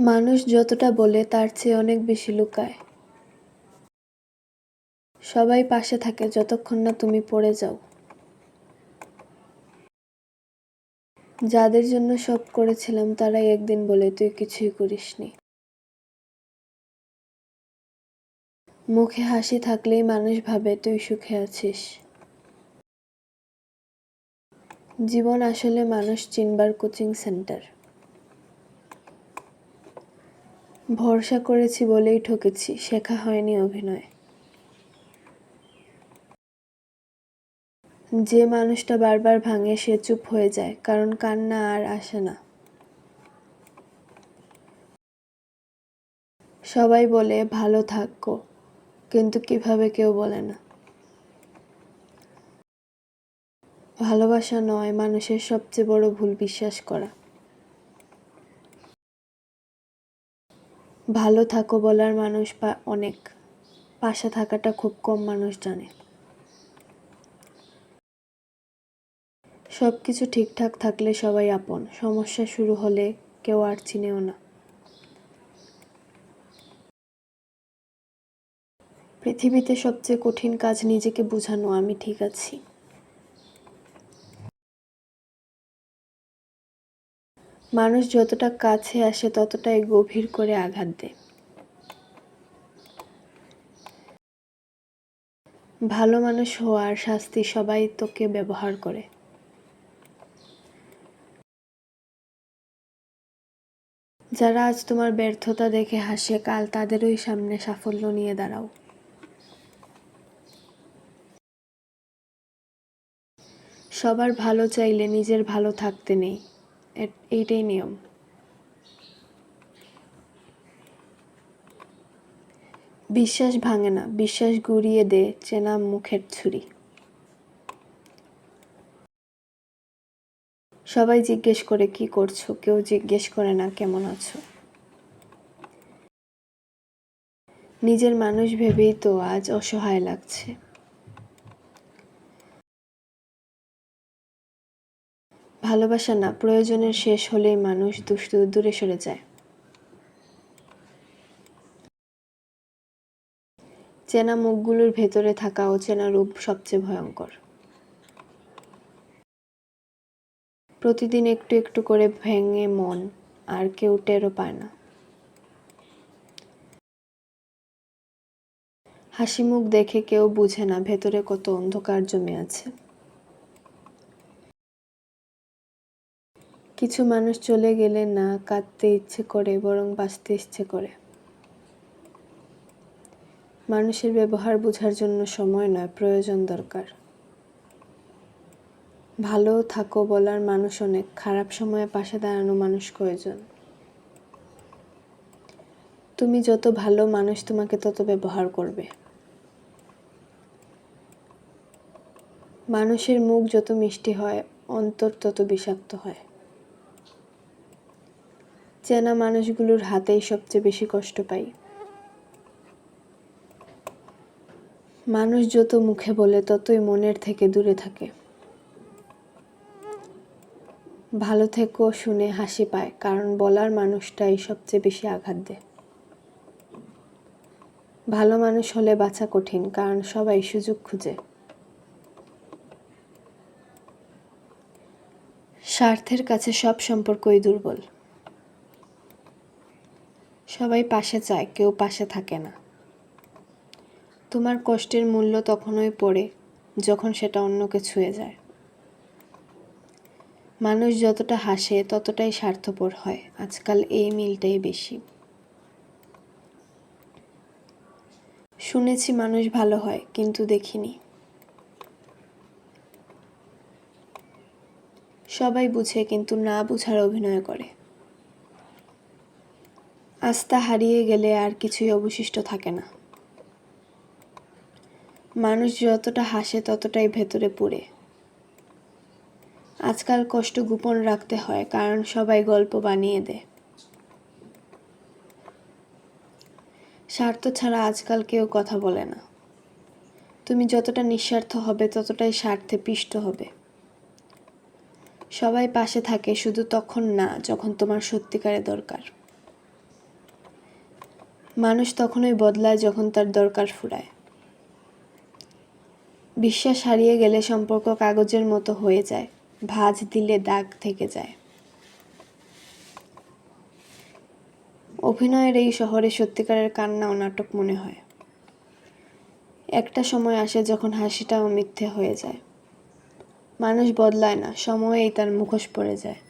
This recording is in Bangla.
মানুষ যতটা বলে, তার চেয়ে অনেক বেশি লুকায়। সবাই পাশে থাকে যতক্ষণ না তুমি পড়ে যাও। যাদের জন্য সব করেছিলাম, তারাই একদিন বলে, তুই কিছুই করিসনি। মুখে হাসি থাকলেই মানুষ ভাবে, তুই সুখে আছিস। জীবন আসলে মানুষ চিনবার কোচিং সেন্টার। ভরসা করেছি বলেই ঠকেছি, শেখা হয়নি অভিনয়। যে মানুষটা বারবার ভাঙে, সে চুপ হয়ে যায়, কারণ কান্না আর আসে না। সবাই বলে, ভালো থাকো। কিন্তু কীভাবে কেউ বলে না। ভালোবাসা নয়, মানুষের সবচেয়ে বড় ভুল বিশ্বাস করা। ভালো থাকো বলার মানুষ অনেক। পাশে থাকাটা খুব কম মানুষ জানে। সব কিছু ঠিকঠাক থাকলে সবাই আপন। সমস্যা শুরু হলে কেউ আর চিনেও না। পৃথিবীতে সবচেয়ে কঠিন কাজ নিজেকে বোঝানো, আমি ঠিক আছি। মানুষ যতটা কাছে আসে, ততটাই গভীর করে আঘাত দেয়। ভালো মানুষ হওয়ার শাস্তি সবাই তোকে ব্যবহার করে। যারা আজ তোমার ব্যর্থতা দেখে হাসে, কাল তাদেরই সামনে সাফল্য নিয়ে দাঁড়াও। সবার ভালো চাইলে নিজের ভালো থাকতে নেই। এইটাই নিয়ম। বিশ্বাস ভাঙে না, বিশ্বাস গুড়িয়ে দে চেনা মুখের ছুরি। সবাই জিজ্ঞেস করে কি করছ, কেউ জিজ্ঞেস করে না কেমন আছো। নিজের মানুষ ভেবেই তো আজ অসহায় লাগছে। ভালোবাসা না, প্রয়োজনের শেষ হলেই মানুষ দুষ্ট দূরে সরে যায়। চেনা মুখগুলোর ভেতরে থাকা অচেনা রূপ সবচেয়ে ভয়ঙ্কর। প্রতিদিন একটু একটু করে ভেঙে মন, আর কেউ টেরও পায় না। হাসি মুখ দেখে কেউ বুঝে না ভেতরে কত অন্ধকার জমে আছে। কিছু মানুষ চলে গেলে না, কাঁদতে ইচ্ছে করে, বরং বাঁচতে ইচ্ছে করে। মানুষের ব্যবহার বোঝার জন্য সময় নয়, প্রয়োজন দরকার। ভালো থাকো বলার মানুষ অনেক, খারাপ সময়ে পাশে দাঁড়ানো মানুষ প্রয়োজন তুমি যত ভালো মানুষ, তোমাকে তত ব্যবহার করবে। মানুষের মুখ যত মিষ্টি হয়, অন্তর তত বিষাক্ত হয়। চেনা মানুষগুলোর হাতেই সবচেয়ে বেশি কষ্ট পাই। মানুষ যত মুখে বলে, ততই মনের থেকে দূরে থাকে। ভালো থেকো শুনে হাসি পায়, কারণ বলার মানুষটাই সবচেয়ে বেশি আঘাত দেয়। ভালো মানুষ হলে বাঁচা কঠিন, কারণ সবাই সুযোগ খুঁজে। স্বার্থের কাছে সব সম্পর্কই দুর্বল। সবাই পাশে চায়, কেউ পাশে থাকে না। তোমার কষ্টের মূল্য তখনই পড়ে যখন সেটা অন্যকে ছুঁয়ে যায়। মানুষ যতটা হাসে ততটাই স্বার্থপর হয়, আজকাল এই মিলটাই বেশি। শুনেছি মানুষ ভালো হয়, কিন্তু দেখিনি। সবাই বুঝে, কিন্তু না বুঝার অভিনয় করে। আস্থা হারিয়ে গেলে আর কিছুই অবশিষ্ট থাকে না। মানুষ যতটা হাসে ততটাই ভেতরে পুড়ে। আজকাল কষ্ট গোপন রাখতে হয়, কারণ সবাই গল্প বানিয়ে দেয়। স্বার্থ ছাড়া আজকাল কেউ কথা বলে না। তুমি যতটা নিঃস্বার্থ হবে, ততটাই স্বার্থে পিষ্ট হবে। সবাই পাশে থাকে, শুধু তখন না, যখন তোমার সত্যিকারে দরকার। মানুষ তখনই বদলায় যখন তার দরকার ফুরায়। বিশ্বাস হারিয়ে গেলে সম্পর্ক কাগজের মতো হয়ে যায়, ভাঁজ দিলে দাগ থেকে যায়। অভিনয়ের এই শহরে সত্যিকারের কান্না ও নাটক মনে হয়। একটা সময় আসে যখন হাসিটাও মিথ্যে হয়ে যায়। মানুষ বদলায় না, সময়েই তার মুখোশ পড়ে যায়।